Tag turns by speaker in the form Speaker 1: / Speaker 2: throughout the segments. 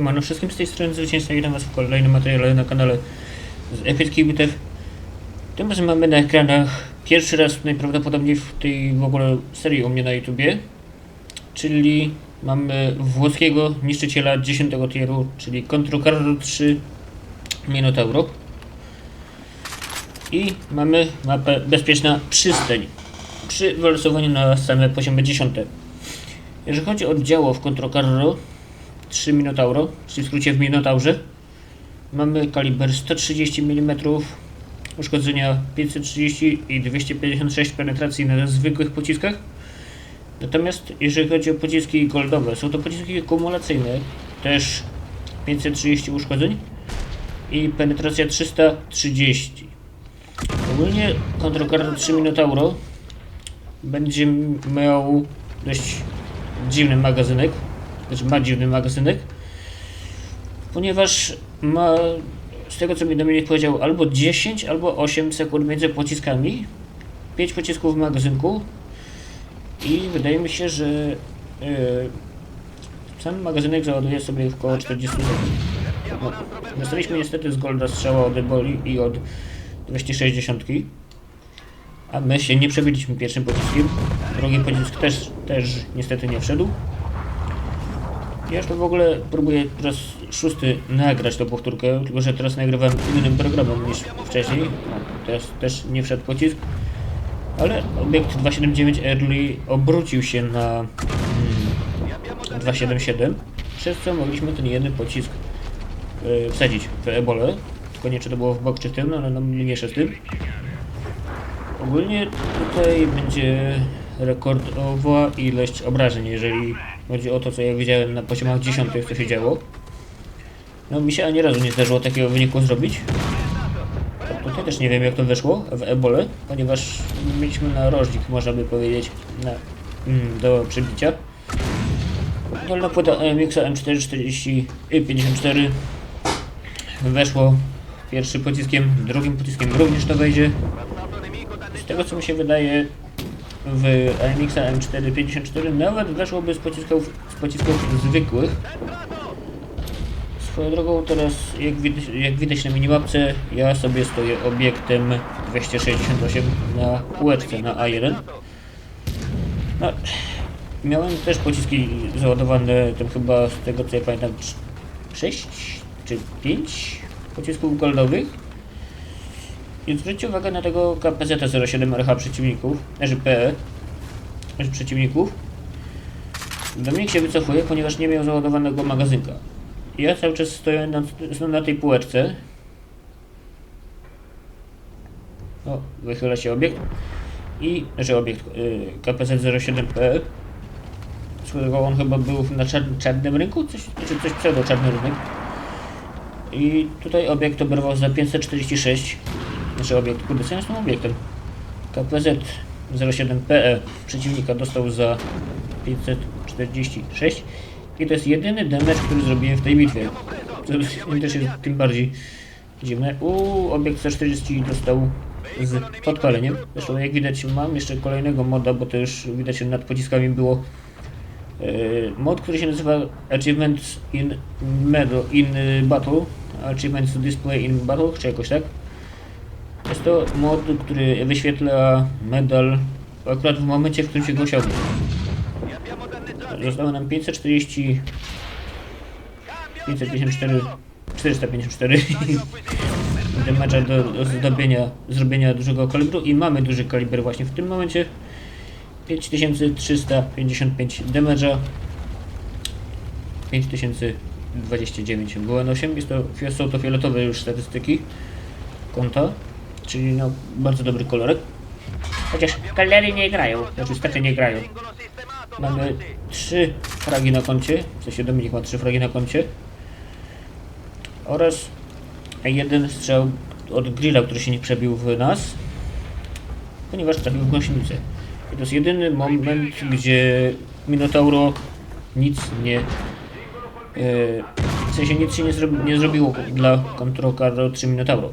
Speaker 1: Siemano wszystkim z tej strony Zwycięzca, witam was w kolejnym materiale na kanale z Epickiej Bitew. Tym razem mamy na ekranach pierwszy raz najprawdopodobniej w tej w ogóle serii u mnie na YouTubie, czyli mamy włoskiego niszczyciela 10 tieru, czyli Controcarro 3 Minotauro. I mamy mapę Bezpieczna Przystań przy wylosowaniu na same poziomy 10. Jeżeli chodzi o działo w Controcarro 3 Minotauro, czyli w skrócie w Minotaurze, mamy kaliber 130 mm, uszkodzenia 530 i 256 penetracji na zwykłych pociskach. Natomiast jeżeli chodzi o pociski goldowe, są to pociski akumulacyjne, też 530 uszkodzeń i penetracja 330. Ogólnie Controcarro 3 Minotauro będzie miał dość dziwny magazynek, znaczy ma dziwny magazynek, ponieważ ma, z tego co mi Dominik powiedział, albo 10, albo 8 sekund między pociskami, 5 pocisków w magazynku i wydaje mi się, że yy, sam magazynek załaduje sobie w około 40 sekund. Dostaliśmy niestety z Golda strzała od Eboli i od 260. A my się nie przebiliśmy pierwszym pociskiem. Drugi pocisk też, też niestety nie wszedł. Ja już w ogóle próbuję po raz szósty nagrać tą powtórkę, tylko że teraz nagrywam innym programem niż wcześniej. Teraz też nie wszedł pocisk. Ale obiekt 279 Early obrócił się na mm, 277, przez co mogliśmy ten jeden pocisk y, wsadzić w ebolę. Tylko nie czy to było w bok czy w no, ale no mniejsze z tym. Ogólnie tutaj będzie rekordowa ilość obrażeń, jeżeli chodzi o to, co ja widziałem na poziomach 10, co się działo. No mi się ani razu nie zdarzyło takiego wyniku zrobić. Tutaj też nie wiem jak to wyszło w ebole, ponieważ mieliśmy narożnik, można by powiedzieć, na, mm, do przebicia. Dolna płyta AMX M440 i 54 weszło pierwszy pociskiem, drugim pociskiem również to wejdzie. Z tego co mi się wydaje w AMX M454 nawet weszłoby z pocisków, z pocisków zwykłych. Swoją drogą teraz jak widać, jak widać na minimapce ja sobie stoję obiektem 268 na półeczce na A1. No, miałem też pociski załadowane tam chyba z tego co ja pamiętam 6 czy 5 pocisków goldowych. I zwróćcie uwagę na tego KPZ-07 RH przeciwników, znaczy PE, znaczy przeciwników. Dominik się wycofuje, ponieważ nie miał załadowanego magazynka. Ja cały czas stoję na, na tej półeczce. O, wychyla się obiekt. I, znaczy obiekt y, KPZ-07PE. Swoją drogą on chyba był na czar czarnym rynku, coś, czy coś pseudo czarny rynek. I tutaj obiekt oberwał za 546. Znaczy obiekt, kurde, co ja obiektem? KPZ 07PE przeciwnika dostał za 546 i to jest jedyny damage, który zrobiłem w tej bitwie. To też jest tym bardziej dziwne. Uuu, obiekt 140 dostał z podpaleniem. Zresztą jak widać mam jeszcze kolejnego moda, bo to już widać nad pociskami było yy, mod, który się nazywa Achievements in, medal, in Battle. Achievements Display in Battle, czy jakoś tak. Jest to mod, który wyświetla medal akurat w momencie, w którym się go osiągnie. Zostało nam 540 554 454 damage'a do, do zdobienia, zrobienia dużego kalibru i mamy duży kaliber właśnie w tym momencie. 5355 damage'a. 5029 WN8 jest to, są to fioletowe już statystyki konta czyli no bardzo dobry kolorek. Chociaż kalery nie grają znaczy stety nie grają. Mamy trzy fragi na koncie, w sensie Dominik ma trzy fragi na koncie. Oraz jeden strzał od grilla, który się nie przebił w nas, ponieważ trafił w gąsienicę. I to jest jedyny moment, gdzie Minotauro nic nie... Yy, w sensie nic się nie, zrobi, nie zrobiło dla Control Carro 3 Minotauro,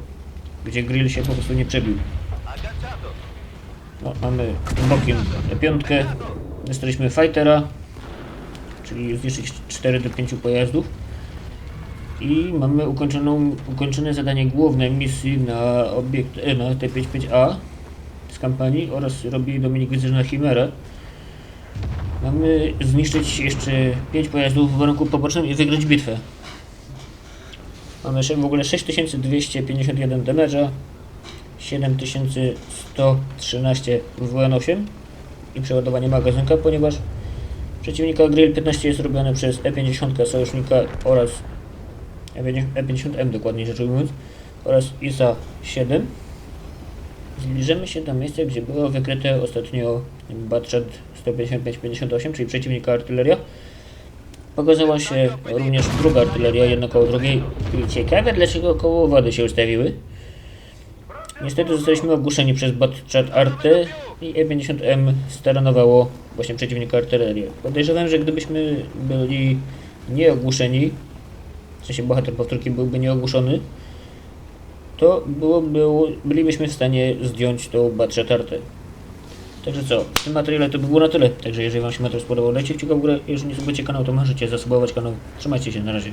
Speaker 1: gdzie grill się po prostu nie przebił. No, mamy bokiem piątkę, Dostaliśmy fightera, czyli zniszczyć 4 do 5 pojazdów. I mamy ukończoną, ukończone zadanie główne misji na obiekt e, na T55A z kampanii oraz robi Dominik Wyzyrna Chimera. Mamy zniszczyć jeszcze 5 pojazdów w warunku pobocznym i wygrać bitwę. Mamy w ogóle 6251 damage'a, 7113 WN8 i przeładowanie magazynka, ponieważ przeciwnika Grill 15 jest robione przez E50 sojusznika oraz E50M dokładniej rzecz ujmując oraz ISA 7. Zbliżamy się do miejsca, gdzie było wykryte ostatnio Batchat 155-58, czyli przeciwnika artyleria. Pokazała się również druga artyleria, jedna koło drugiej. Ciekawe, dlaczego koło wody się ustawiły. Niestety zostaliśmy ogłuszeni przez Batchat Arte i E50M staranowało właśnie przeciwnika artylerię. Podejrzewam, że gdybyśmy byli nieogłuszeni, w sensie bohater powtórki byłby nieogłuszony, to byłoby, bylibyśmy w stanie zdjąć tą Batchat Arte. Także co, w tym materiale to by było na tyle. Także jeżeli Wam się materiał spodobał, dajcie kciuka w górę. Jeżeli nie subujecie kanał, to możecie zasubować kanał. Trzymajcie się, na razie.